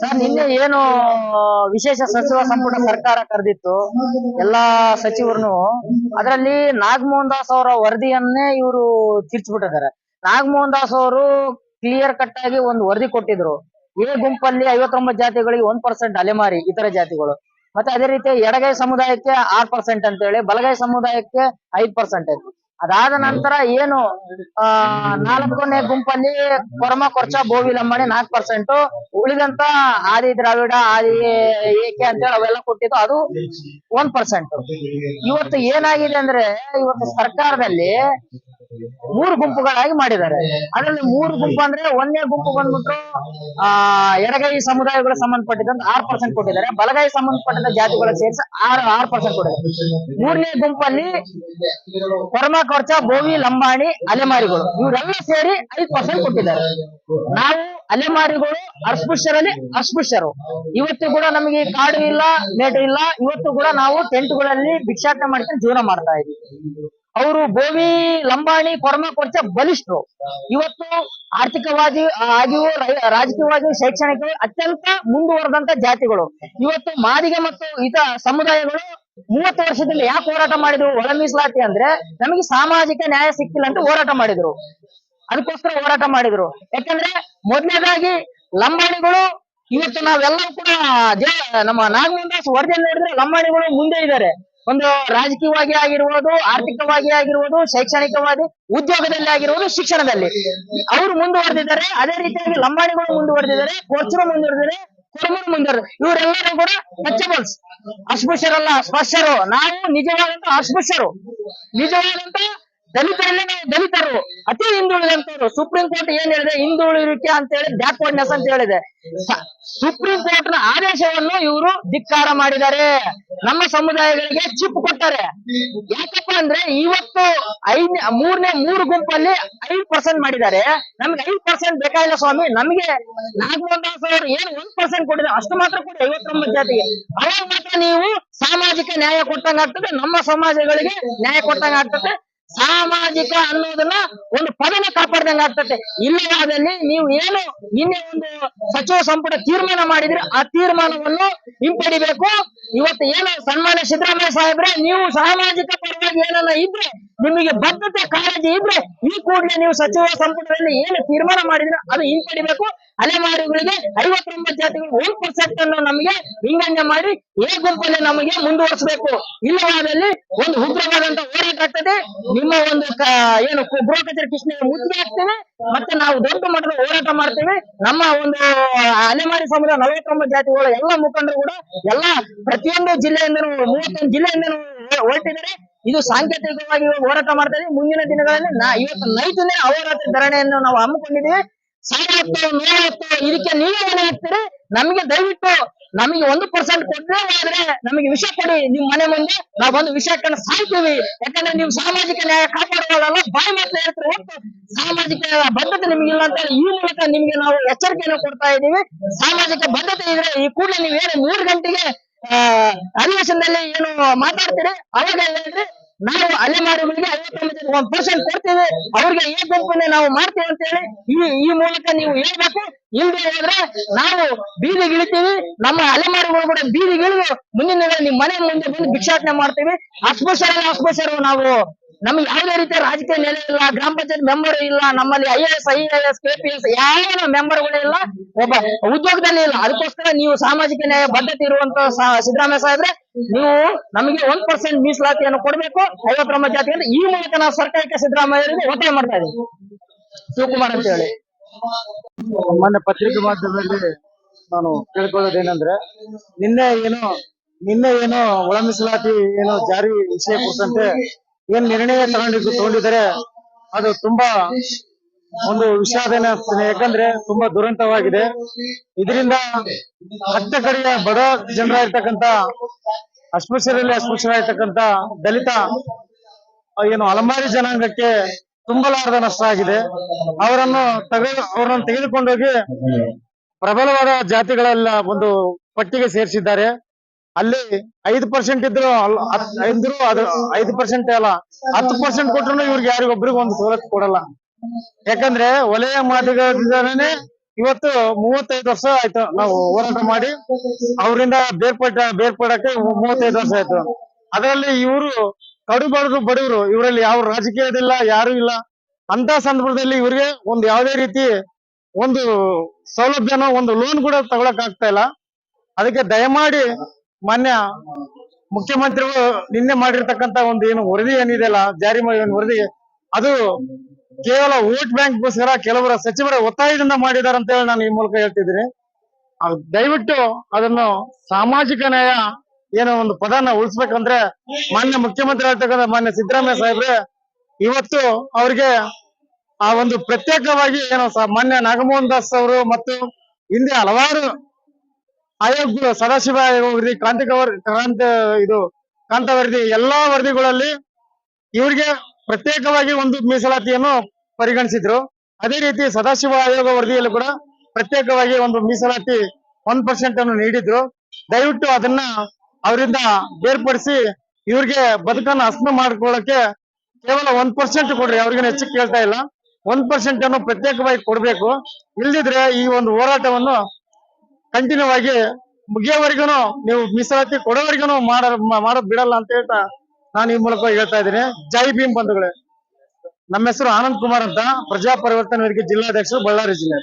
Sir, ನಿನ್ನೆ ಏನು ವಿಶೇಷ ಸಚಿವ ಸಂಪುಟ ಸರ್ಕಾರ ಕರೆದಿತ್ತು, ಎಲ್ಲಾ ಸಚಿವರನ್ನು, ಅದರಲ್ಲಿ ನಾಗಮೋಹನ್ ದಾಸ್ ಅವರ ವರದಿಯನ್ನೇ ಇವರು ತಿರ್ಚ್ಬಿಟ್ಟಿದ್ದಾರೆ. ನಾಗಮೋಹನ್ ದಾಸ್ ಅವರು ಕ್ಲಿಯರ್ ಕಟ್ ಆಗಿ ಒಂದು ವರದಿ ಕೊಟ್ಟಿದ್ರು. ಎ ಗುಂಪಲ್ಲಿ ಐವತ್ತೊಂಬತ್ತು ಜಾತಿಗಳಿಗೆ ಒಂದ್ ಪರ್ಸೆಂಟ್ ಅಲೆಮಾರಿ ಇತರ ಜಾತಿಗಳು. ಮತ್ತೆ ಅದೇ ರೀತಿ ಎಡಗೈ ಸಮುದಾಯಕ್ಕೆ ಆರ್ ಪರ್ಸೆಂಟ್ ಅಂತ ಹೇಳಿ ಬಲಗೈ ಸಮುದಾಯಕ್ಕೆ ಐದ್ ಪರ್ಸೆಂಟ್ ಅದಾದ ನಂತರ ಏನು ಆ ನಾಲ್ಕನೇ ಗುಂಪಲ್ಲಿ ಕೊರಮ ಕೊರ್ಚ ಬೋವಿ ಲಂಬಾಣಿ ನಾಲ್ಕು ಪರ್ಸೆಂಟ್ ಉಳಿದಂತ ಆದಿ ದ್ರಾವಿಡ ಆದಿ ಏಕೆ ಅಂತೇಳಿ ಅವೆಲ್ಲ ಕೊಟ್ಟಿದ್ದು ಅದು ಒಂದ್ ಪರ್ಸೆಂಟ್ ಇವತ್ತು ಏನಾಗಿದೆ ಅಂದ್ರೆ ಇವತ್ತು ಸರ್ಕಾರದಲ್ಲಿ ಮೂರು ಗುಂಪುಗಳಾಗಿ ಮಾಡಿದ್ದಾರೆ. ಅದರಲ್ಲಿ ಮೂರು ಗುಂಪು ಅಂದ್ರೆ ಒಂದನೇ ಗುಂಪು ಬಂದ್ಬಿಟ್ಟು, ಆ, ಎಡಗೈ ಸಮುದಾಯಗಳ ಸಂಬಂಧಪಟ್ಟಿದ್ದಂತ ಆರ್ ಪರ್ಸೆಂಟ್ ಕೊಟ್ಟಿದ್ದಾರೆ. ಬಲಗೈ ಸಂಬಂಧಪಟ್ಟಂತ ಜಾತಿಗಳ ಸೇರಿಸಿ ಆರು, ಆರ್ ಪರ್ಸೆಂಟ್ ಕೊಟ್ಟಿದ್ದಾರೆ. ಮೂರನೇ ಗುಂಪಲ್ಲಿ ಕೊರ್ಮ ಕೊರ್ಚ ಬೋವಿ, ಲಂಬಾಣಿ, ಅಲೆಮಾರಿಗಳು. ಇವರೆಲ್ಲ ಸೇರಿ ಐದು ಪರ್ಸೆಂಟ್ ಕೊಟ್ಟಿದ್ದಾರೆ. ನಾವು ಅಲೆಮಾರಿಗಳು, ಅಸ್ಪೃಶ್ಯರಲ್ಲಿ ಅಸ್ಪೃಶ್ಯರು. ಇವತ್ತು ಕೂಡ ನಮಗೆ ಕಾಡು ಇಲ್ಲ ಮೇಟು ಇಲ್ಲ. ಇವತ್ತು ಕೂಡ ನಾವು ಟೆಂಟ್ಗಳಲ್ಲಿ ಭಿಕ್ಷಾಟನೆ ಮಾಡ್ಕೊಂಡು ಜೀವನ ಮಾಡ್ತಾ ಇದ್ದೀವಿ. ಅವರು ಭೂಮಿ ಲಂಬಾಣಿ, ಕೊರಮ ಕೊರ್ಚ ಬಲಿಷ್ಠರು. ಇವತ್ತು ಆರ್ಥಿಕವಾಗಿ ಆಗಿಯೂ ರಾಜಕೀಯವಾಗಿ, ಶೈಕ್ಷಣಿಕವಾಗಿ ಅತ್ಯಂತ ಮುಂದುವರೆದಂತ ಜಾತಿಗಳು. ಇವತ್ತು ಮಾದಿಗೆ ಮತ್ತು ಇತರ ಸಮುದಾಯಗಳು ಮೂವತ್ತು ವರ್ಷದಿಂದ ಯಾಕೆ ಹೋರಾಟ ಮಾಡಿದ್ರು? ಒಳ ಮೀಸಲಾತಿ ಅಂದ್ರೆ ನಮಗೆ ಸಾಮಾಜಿಕ ನ್ಯಾಯ ಸಿಕ್ಕಿಲ್ಲ ಅಂತ ಹೋರಾಟ ಮಾಡಿದ್ರು. ಅದಕ್ಕೋಸ್ಕರ ಹೋರಾಟ ಮಾಡಿದ್ರು. ಯಾಕಂದ್ರೆ ಮೊದಲನೇದಾಗಿ ಲಂಬಾಣಿಗಳು ಇವತ್ತು ನಾವೆಲ್ಲರೂ ಕೂಡ ನಮ್ಮ ನಾಗಮೋಹನ್ ದಾಸ್ ವರದಿಯನ್ನು ನೋಡಿದ್ರೆ ಲಂಬಾಣಿಗಳು ಮುಂದೆ ಇದ್ದಾರೆ. ಒಂದು ರಾಜಕೀಯವಾಗಿ ಆಗಿರ್ಬೋದು, ಆರ್ಥಿಕವಾಗಿ ಆಗಿರ್ಬೋದು, ಶೈಕ್ಷಣಿಕವಾಗಿ, ಉದ್ಯೋಗದಲ್ಲಿ ಆಗಿರ್ಬೋದು, ಶಿಕ್ಷಣದಲ್ಲಿ. ಅವರು ಮುಂದುವರೆದಿದ್ದಾರೆ, ಅದೇ ರೀತಿಯಾಗಿ ಲಂಬಾಣಿಗಳು ಮುಂದುವರೆದಿದ್ದಾರೆ, ಕೋಚರು ಮುಂದುವರೆದಿದ್ದಾರೆ, ಕುರುಮರು ಮುಂದುವರೆದ ಇವರೆಲ್ಲರೂ ಕೂಡ ಟಚಬಲ್ಸ್ ಅಸ್ಪೃಶ್ಯರಲ್ಲ ಸ್ಪರ್ಶರು ನಾವು ನಿಜವಾದಂತ ಅಸ್ಪೃಶ್ಯರು. ನಿಜವಾದಂತ ದಲಿತರಲ್ಲಿ ನಾವು ದಲಿತರು. ಅತಿ ಹಿಂದುಳಿದಂತವ್ರು. ಸುಪ್ರೀಂ ಕೋರ್ಟ್ ಏನ್ ಹೇಳಿದೆ? ಹಿಂದುಳಿಕೆ ಅಂತ ಹೇಳಿ ಬ್ಯಾಕ್ವರ್ಡ್ನೆಸ್ ಅಂತ ಹೇಳಿದೆ. ಸುಪ್ರೀಂ ಕೋರ್ಟ್ನ ಆದೇಶವನ್ನು ಇವರು ಧಿಕ್ಕಾರ ಮಾಡಿದ್ದಾರೆ. ನಮ್ಮ ಸಮುದಾಯಗಳಿಗೆ ಚಿಪ್ ಕೊಟ್ಟಾರೆ. ಯಾಕಪ್ಪ ಅಂದ್ರೆ ಇವತ್ತು ಐದ್ ಮೂರನೇ ಮೂರು ಗುಂಪಲ್ಲಿ ಐದು ಪರ್ಸೆಂಟ್ ಮಾಡಿದ್ದಾರೆ. ನಮ್ಗೆ ಐದ್ ಪರ್ಸೆಂಟ್ ಬೇಕಾಗಿಲ್ಲ ಸ್ವಾಮಿ? ನಮ್ಗೆ ನಾಗಮೋಹನ್ ದಾಸ್ ಅವರು ಏನು ಒಂದ್ ಪರ್ಸೆಂಟ್ ಕೊಟ್ಟಿದ್ದಾರೆ ಅಷ್ಟು ಮಾತ್ರ ಕೊಡಿ ಐವತ್ತೊಂಬತ್ತು ಜಾತಿಗೆ. ಅವಾಗ ಮಾತ್ರ ನೀವು ಸಾಮಾಜಿಕ ನ್ಯಾಯ ಕೊಟ್ಟಂಗ ಆಗ್ತದೆ. ನಮ್ಮ ಸಮಾಜಗಳಿಗೆ ನ್ಯಾಯ ಕೊಟ್ಟಂಗ ಆಗ್ತದೆ. ಸಾಮಾಜಿಕ ಅನ್ನೋದನ್ನ ಒಂದು ಪದನ ಕಾಪಾಡ್ದಂಗ ಆಗ್ತದೆ ಇಲ್ಲವಾದಲ್ಲಿ ನೀವು ಏನು ನಿನ್ನೆ ಒಂದು ಸಚಿವ ಸಂಪುಟ ತೀರ್ಮಾನ ಮಾಡಿದ್ರೆ ಆ ತೀರ್ಮಾನವನ್ನು ಹಿಂಪಡಿಬೇಕು. ಇವತ್ತು ಏನು ಸನ್ಮಾನ್ಯ ಸಿದ್ದರಾಮಯ್ಯ ಸಾಹೇಬ್ರೆ, ನೀವು ಸಾಮಾಜಿಕ ಪರವಾಗಿ ಏನನ್ನ ಇದ್ರೆ ನಿಮಗೆ ಬದ್ಧತೆ ಕಾಳಜಿ ಇದ್ರೆ ಈ ಕೂಡಲೇ ನೀವು ಸಚಿವ ಸಂಪುಟದಲ್ಲಿ ಏನು ತೀರ್ಮಾನ ಮಾಡಿದ್ರೆ ಅದು ಹಿಂಪಡಿಬೇಕು. ಅಲೆಮಾರಿಗಳಿಗೆ ಐವತ್ತೊಂಬತ್ತು ಜಾತಿಗಳು ಒಂದು ಪರ್ಸೆಂಟ್ ಅನ್ನು ನಮಗೆ ವಿಂಗಡಣೆ ಮಾಡಿ ಏ ಗುಂಪಲ್ಲಿ ನಮಗೆ ಮುಂದುವರಿಸಬೇಕು. ಇಲ್ಲವಾದಲ್ಲಿ ಒಂದು ಉಗ್ರವಾದಂತ ಹೋರಾಟ ಕಟ್ಟದೆ ನಿಮ್ಮ ಒಂದು ಏನು ಗೃಹ ಕಚೇರಿ ಕೃಷ್ಣಗೆ ಮುತ್ತಿಗೆ ಹಾಕ್ತೇವೆ ಮತ್ತೆ ನಾವು ದೊಡ್ಡ ಮಟ್ಟದ ಹೋರಾಟ ಮಾಡ್ತೇವೆ. ನಮ್ಮ ಒಂದು ಅಲೆಮಾರಿ ಸಮುದಾಯ ನಲವತ್ತೊಂಬತ್ತು ಜಾತಿಗಳ ಎಲ್ಲ ಮುಖಂಡರು ಕೂಡ ಎಲ್ಲ ಪ್ರತಿಯೊಂದು ಜಿಲ್ಲೆಯಿಂದ ಮೂವತ್ತೊಂದು ಜಿಲ್ಲೆಯಿಂದನೂ ಹೊ- ಹೊರಟಿದ್ದಾರೆ. ಇದು ಸಾಂಕೇತಿಕವಾಗಿ ಹೋರಾಟ ಮಾಡ್ತಾ ಇದೀವಿ ಮುಂದಿನ ದಿನಗಳಲ್ಲಿ ನಾ ಇವತ್ತು ನೈತನೇ ಅಹೋರಾತ್ರಿ ಧರಣಿಯನ್ನು ನಾವು ಹಮ್ಮಿಕೊಂಡಿದ್ದೀವಿ. ಇದಕ್ಕೆ ನೀವೇ ಮನೆ ಇರ್ತೀರಿ ನಮಗೆ ದಯವಿಟ್ಟು ನಮಗೆ ಒಂದು ಪರ್ಸೆಂಟ್ ಕೊಟ್ಟರೆ ಆದ್ರೆ ನಮಗೆ ವಿಷಯ ಕೊಡಿ. ನಿಮ್ ಮನೆ ಮುಂದೆ ನಾವು ಒಂದು ವಿಷಯ ಹಾಕೊಂಡು ಸಾಯ್ತೀವಿ. ಯಾಕಂದ್ರೆ ನೀವು ಸಾಮಾಜಿಕ ನ್ಯಾಯ ಕಾಪಾಡಿಕೊಳ್ಳಲ್ಲ ಬಾಯಿ ಮಾತ್ರ ಹೇಳ್ತಾರೆ ಸಾಮಾಜಿಕ ಬದ್ಧತೆ ನಿಮ್ಗಿಲ್ಲ ಅಂತ ಈ ಮೂಲಕ ನಿಮ್ಗೆ ನಾವು ಎಚ್ಚರಿಕೆಯನ್ನು ಕೊಡ್ತಾ ಇದ್ದೀವಿ. ಸಾಮಾಜಿಕ ಬದ್ಧತೆ ಇದ್ರೆ ಈ ಕೂಡಲೇ ನೀವೇನು ಏನು ಮೂರು ಗಂಟೆಗೆ ಅಧಿವೇಶನದಲ್ಲಿ ಏನು ಮಾತಾಡ್ತೀರಿ? ಅವಾಗ ಹೇಳಿದ್ರೆ ನಾವು ಅಲೆಮಾರಿಗಳಿಗೆ ಐವತ್ತೊಂಬತ್ತು ಒಂದ್ ಪರ್ಸೆಂಟ್ ಕೊಡ್ತೀವಿ. ಅವ್ರಿಗೆ ಈ ಗುಂಪನ್ನೇ ನಾವು ಮಾಡ್ತೀವಿ ಅಂತ ಹೇಳಿ ಈ ಈ ಮೂಲಕ ನೀವು ಹೇಳ್ಬೇಕು. ಇಲ್ದೆ ಹೋದ್ರೆ ನಾವು ಬೀದಿಗಿಳಿತೀವಿ ನಮ್ಮ ಅಲೆಮಾರಿಗಳು ಕೂಡ ಬೀದಿಗಿಳಿದು ಮುಂದಿನ ನಿಮ್ಮ ನಿಮ್ ಮನೆ ಮುಂದೆ ಬಂದು ಭಿಕ್ಷಾಟನೆ ಮಾಡ್ತೀವಿ. ಅಸ್ಪೃಶ್ಯರಲ್ಲ ಅಸ್ಪೃಶ್ಯರು ನಾವು. ನಮ್ಗೆ ಯಾವುದೇ ರೀತಿಯ ರಾಜಕೀಯ ನೆಲೆ ಇಲ್ಲ, ಗ್ರಾಮ ಪಂಚಾಯತ್ ಮೆಂಬರ್ ಇಲ್ಲ, ನಮ್ಮಲ್ಲಿ I S I A S K P S ಯಾವ ಮೆಂಬರ್ಗಳು ಇಲ್ಲ, ಒಬ್ಬ ಉದ್ಯೋಗದಲ್ಲಿ ಇಲ್ಲ. ಅದಕ್ಕೋಸ್ಕರ ನೀವು ಸಾಮಾಜಿಕ ನ್ಯಾಯ ಬದ್ಧತೆ ಇರುವಂತ ಸಿದ್ದರಾಮಯ್ಯ ಸಾಹೇಬ್ರೆ, ನೀವು ನಮಗೆ ಒಂದ್ ಪರ್ಸೆಂಟ್ ಮೀಸಲಾತಿಯನ್ನು ಕೊಡಬೇಕು. ಐವತ್ತೊಂಬತ್ತು ಜಾತಿ ಅಂತ ಈ ಮೂಲಕ ನಾವು ಸರ್ಕಾರಕ್ಕೆ ಸಿದ್ದರಾಮಯ್ಯ ಒತ್ತಾಯ ಮಾಡ್ತಾ ಇದ್ದೀವಿ. ಶಿವಕುಮಾರ್ ಅಂತ ಹೇಳಿ. ಮೊನ್ನೆ ಪತ್ರಿಕೆ ಮಾಧ್ಯಮದಲ್ಲಿ ನಾನು ಕೇಳ್ಕೊಳ್ಳೋದೇನಂದ್ರೆ ನಿನ್ನೆ ಏನು ನಿನ್ನೆ ಏನು ಒಳ ಮೀಸಲಾತಿ ಏನು ಜಾರಿ ವಿಷಯ ಕುರಿತಂತೆ ಏನ್ ನಿರ್ಣಯ ತಗೊಂಡಿದ್ದು ತಗೊಂಡಿದ್ದಾರೆ? ಅದು ತುಂಬಾ ಒಂದು ವಿಷಾದನ. ಯಾಕಂದ್ರೆ ತುಂಬಾ ದುರಂತವಾಗಿದೆ. ಇದರಿಂದ ಹತ್ತ ಕಡೆಯ ಬಡ ಜನರಾಗಿರ್ತಕ್ಕಂತ ಅಸ್ಪೃಶ್ಯರಲ್ಲಿ ಅಸ್ಪೃಶ್ಯರಾಗಿರ್ತಕ್ಕಂತ ದಲಿತ ಏನು ಅಲಮಾರಿ ಜನಾಂಗಕ್ಕೆ ತುಂಬಲಾರದ ನಷ್ಟ ಆಗಿದೆ. ಅವರನ್ನು ತೆಗೆದು ಅವರನ್ನು ತೆಗೆದುಕೊಂಡೋಗಿ ಪ್ರಬಲವಾದ ಜಾತಿಗಳೆಲ್ಲ ಒಂದು ಪಟ್ಟಿಗೆ ಸೇರಿಸಿದ್ದಾರೆ. ಅಲ್ಲಿ ಐದು ಪರ್ಸೆಂಟ್ ಇದ್ರು ಇದ್ರು ಅದು ಐದು ಪರ್ಸೆಂಟ್ ಅಲ್ಲ. ಹತ್ತು ಪರ್ಸೆಂಟ್ ಕೊಟ್ರು ಇವ್ರಿಗೆ ಯಾರಿಗೊಬ್ರಿಗೆ ಒಂದು ಸವಲತ್ತು ಕೊಡಲ್ಲ. ಯಾಕಂದ್ರೆ ವಲಯ ಮಾದರಿಗಳಿಂದನೇ ಇವತ್ತು ಮೂವತ್ತೈದು ವರ್ಷ ಆಯ್ತು ನಾವು ಹೋರಾಟ ಮಾಡಿ. ಅವರಿಂದ ಬೇರ್ಪಟ್ಟ, ಬೇರ್ಪಡಕ್ಕೆ ಮೂವತ್ತೈದು ವರ್ಷ ಆಯ್ತು. ಅದರಲ್ಲಿ ಇವರು ಕಡು ಬಡವರು. ಇವರಲ್ಲಿ ಯಾವ ರಾಜಕೀಯದಿಲ್ಲ ಯಾರು ಇಲ್ಲ. ಅಂತ ಸಂದರ್ಭದಲ್ಲಿ ಇವರಿಗೆ ಒಂದು ಯಾವುದೇ ರೀತಿ ಒಂದು ಸೌಲಭ್ಯನ ಒಂದು ಲೋನ್ ಕೂಡ ತಗೊಳಕ್ ಆಗ್ತಾ ಇಲ್ಲ. ಅದಕ್ಕೆ ದಯಮಾಡಿ ಮಾನ್ಯ ಮುಖ್ಯಮಂತ್ರಿಗಳು ನಿನ್ನೆ ಮಾಡಿರ್ತಕ್ಕಂತ ಒಂದು ಏನು ವರದಿ ಏನಿದೆಯಲ್ಲ ಜಾರಿ ಮಾಡಿದ ವರದಿ, ಅದು ಕೇವಲ ವೋಟ್ ಬ್ಯಾಂಕ್ಗೋಸ್ಕರ ಕೆಲವರ ಸಚಿವರ ಒತ್ತಾಯದಿಂದ ಮಾಡಿದ್ದಾರೆ ಅಂತ ಹೇಳಿ ನಾನು ಈ ಮೂಲಕ ಹೇಳ್ತಿದ್ದೀನಿ. ದಯವಿಟ್ಟು ಅದನ್ನು ಸಾಮಾಜಿಕ ನ್ಯಾಯ ಏನೋ ಒಂದು ಪದನ ಉಳಿಸ್ಬೇಕಂದ್ರೆ ಮಾನ್ಯ ಮುಖ್ಯಮಂತ್ರಿ ಆಗ್ತಕ್ಕಂಥ ಮಾನ್ಯ ಸಿದ್ದರಾಮಯ್ಯ ಸಾಹೇಬ್ರೆ, ಇವತ್ತು ಅವ್ರಿಗೆ ಆ ಒಂದು ಪ್ರತ್ಯೇಕವಾಗಿ ಏನೋ ಮಾನ್ಯ ನಾಗಮೋಹನ್ ದಾಸ್ ಅವರು ಮತ್ತು ಹಿಂದೆ ಹಲವಾರು ಆಯೋಗಗಳು ಸದಾಶಿವ ಆಯೋಗ ವರದಿ ಕ್ರಾಂತಿ ಕ್ರಾಂತ ಕ್ರಾಂತಿ ಇದು ಕಾಂತ ವರದಿ, ಎಲ್ಲಾ ವರದಿಗಳಲ್ಲಿ ಇವರಿಗೆ ಪ್ರತ್ಯೇಕವಾಗಿ ಒಂದು ಮೀಸಲಾತಿಯನ್ನು ಪರಿಗಣಿಸಿದ್ರು. ಅದೇ ರೀತಿ ಸದಾಶಿವ ಆಯೋಗ ವರದಿಯಲ್ಲೂ ಕೂಡ ಪ್ರತ್ಯೇಕವಾಗಿ ಒಂದು ಮೀಸಲಾತಿ ಒನ್ ಪರ್ಸೆಂಟ್ ಅನ್ನು ನೀಡಿದ್ರು. ದಯವಿಟ್ಟು ಅದನ್ನ ಅವರಿಂದ ಬೇರ್ಪಡಿಸಿ ಇವ್ರಿಗೆ ಬದುಕನ್ನು ಅಸ್ಮ ಮಾಡ್ಕೊಳ್ಳಕ್ಕೆ ಕೇವಲ ಒಂದ್ ಪರ್ಸೆಂಟ್ ಕೊಡ್ರಿ ಅವ್ರಿಗೆ ಹೆಚ್ಚು ಕೇಳ್ತಾ ಇಲ್ಲ. ಒನ್ ಪರ್ಸೆಂಟ್ ಅನ್ನು ಪ್ರತ್ಯೇಕವಾಗಿ ಕೊಡ್ಬೇಕು. ಇಲ್ದಿದ್ರೆ ಈ ಒಂದು ಹೋರಾಟವನ್ನು ಕಂಟಿನ್ಯೂ ಆಗಿ ಮುಗಿಯೋವರೆಗೂ ನೀವು ಮೀಸಲಾತಿ ಕೊಡೋವರೆಗೂ ಮಾಡ, ಮಾಡೋದ್ ಬಿಡಲ್ಲ ಅಂತ ಹೇಳ್ತಾ ನಾನು ಈ ಮೂಲಕ ಹೇಳ್ತಾ ಇದ್ದೀನಿ. ಜೈ ಭೀಮ್ ಬಂಧುಗಳೇ. ನಮ್ಮ ಹೆಸರು ಆನಂದ್ ಕುಮಾರ್ ಅಂತ ಪ್ರಜಾ ಪರಿವರ್ತನೆ ವೇದಿಕೆ ಜಿಲ್ಲಾಧ್ಯಕ್ಷರು ಬಳ್ಳಾರಿ ಜಿಲ್ಲೆ.